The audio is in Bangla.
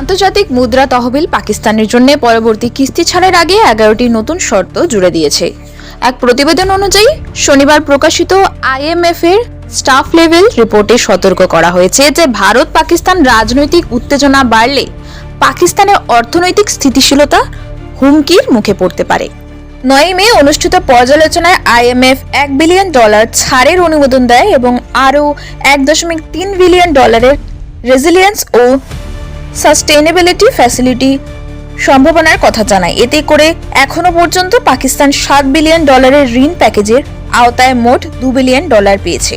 আন্তর্জাতিক মুদ্রা তহবিল পাকিস্তানের জন্য পরবর্তী কিস্তি ছাড়ের আগে এগারোটি নতুন শর্ত জুড়ে দিয়েছে। এক প্রতিবেদন অনুযায়ী, শনিবার প্রকাশিত আইএমএফ এর স্টাফ লেভেল রিপোর্টে সতর্ক করা হয়েছে যে ভারত পাকিস্তান রাজনৈতিক উত্তেজনা বাড়লে পাকিস্তানের অর্থনৈতিক স্থিতিশীলতা হুমকির মুখে পড়তে পারে। নয় মে অনুষ্ঠিত পর্যালোচনায় আইএমএফ এক বিলিয়ন ডলার ছাড়ের অনুমোদন দেয় এবং আরও এক দশমিক তিন বিলিয়ন ডলারের রেজিলিয়েন্স ও সাস্টেইনেবিলিটি ফ্যাসিলিটি সম্ভাবনার কথা জানায়। এতে করে এখনও পর্যন্ত পাকিস্তান সাত বিলিয়ন ডলারের ঋণ প্যাকেজের আওতায় মোট দু বিলিয়ন ডলার পেয়েছে।